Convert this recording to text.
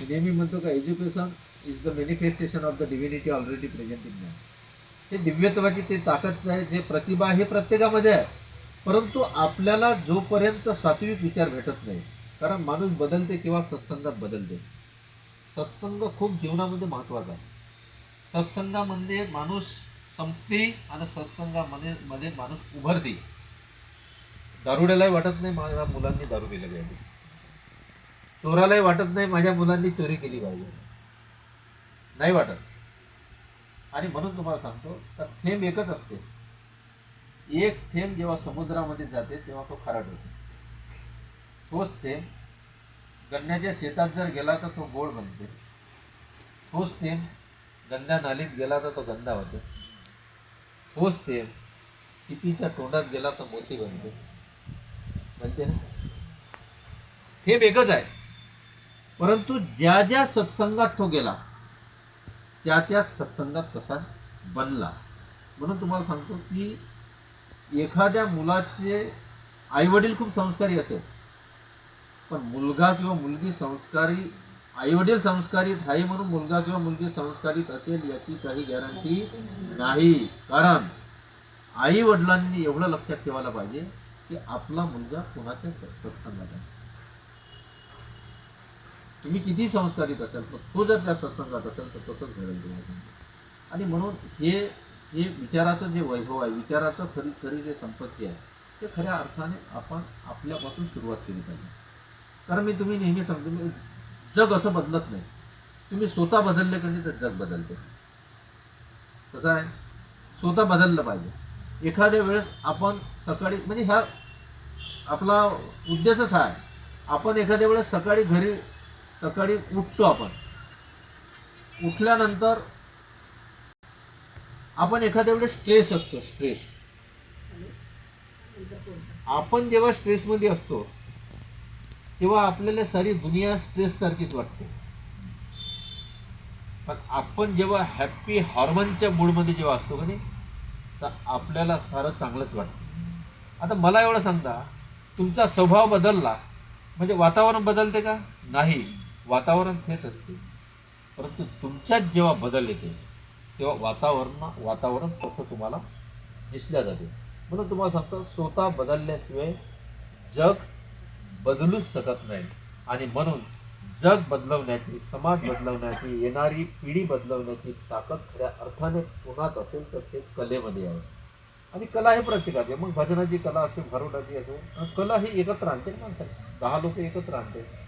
म्हणजे मी नेहमी म्हणतो का education is the manifestation of the divinity already present in man हे दिव्यत्वाची ते ताकद आहे जे प्रतिभा हे प्रत्येकामध्ये आहे. परंतु आपल्याला जोपर्यंत सात्विक विचार भेटत नाही कारण माणूस बदलते किंवा सत्संगात बदलते. सत्संग खूप जीवनामध्ये महत्त्वाचा आहे. सत्संगामध्ये माणूस संपते आणि सत्संगामध्ये मध्ये माणूस उभरते. दारुड्यालाही वाटत नाही माझ्या मुलांनी दारू पिलं पाहिजे चोरालाही वाटत नाही माझ्या मुलांनी चोरी केली पाहिजे. नाही वाटत. आणि म्हणून तुम्हाला सांगतो तर थेंब एकच असते. एक थेंब जेव्हा समुद्रामध्ये जाते तेव्हा तो खारट होतो तोच थेंब गंड्याच्या शेतात जर गेला तर तो गोड बनते. तोच थेंब गंगा नालीत गेला तर तो गंदा होते तोच थेंब शिपीच्या तोंडात गेला तर मोती बनते. म्हणते ना? थेंब एकच आहे. परंतु ज्या ज्या सत्संगात तो गेला त्या त्या सत्संगात तसा बनला. म्हणून तुम्हाला सांगतो की एखाद्या मुलाचे आईवडील खूप संस्कारी असेल. पण मुलगा किंवा मुलगी संस्कारी आईवडील संस्कारित आहे म्हणून मुलगा किंवा मुलगी संस्कारित असेल याची काही गॅरंटी नाही. कारण आई वडिलांनी एवढं लक्षात ठेवायला पाहिजे की आपला मुलगा कुणाच्या सत्संगात आहे? तुम्ही किती संस्कारित असाल तो जर त्या सत्संगात असेल तर तसंच घडेल तुम्हाला आणि म्हणून हे हे विचाराचं जे वैभव आहे विचाराचं खरी खरी जे संपत्ती आहे ते खऱ्या अर्थाने आपण आपल्यापासून सुरुवात केली पाहिजे. कारण मी तुम्ही नेहमी सांगतो मी जग असं बदलत नाही. तुम्ही स्वतः बदलले कधी तर जग बदलते. कसं आहे? स्वतः बदललं पाहिजे. एखाद्या वेळेस आपण सकाळी म्हणजे ह्या आपला उद्देशच हा आहे. आपण एखाद्या वेळेस सकाळी घरी सकाळी उठतो आपण. उठल्यानंतर आपण एखाद्या वेळेस स्ट्रेस असतो स्ट्रेस आपण जेव्हा स्ट्रेसमध्ये असतो तेव्हा आपल्याला सारी दुनिया स्ट्रेस सारखीच वाटते. पण आपण जेव्हा हॅप्पी हॉर्मोनच्या मूडमध्ये जेव्हा असतो का नाही तर आपल्याला सारं चांगलंच वाटतं. आता मला एवढं सांगता तुमचा स्वभाव बदलला म्हणजे वातावरण बदलते का? नाही. वातावरण तेच असते. परंतु तुमच्यात जेव्हा बदल येते तेव्हा वातावरण वातावरण तसं तुम्हाला दिसल्या जाते. म्हणून तुम्हाला सांगतो स्वतः बदलल्याशिवाय जग बदलूच शकत नाही. आणि म्हणून जग बदलवण्याची समाज बदलवण्याची येणारी पिढी बदलवण्याची ताकद खऱ्या अर्थाने कुणात असेल तर ते कलेमध्ये आहे. आणि कला हे प्रत्येकाची आहे. मग भजनाची कला असेल भरवटाची असेल कला ही एकत्र आणते ना माणसाला दहा लोक एकत्र आणते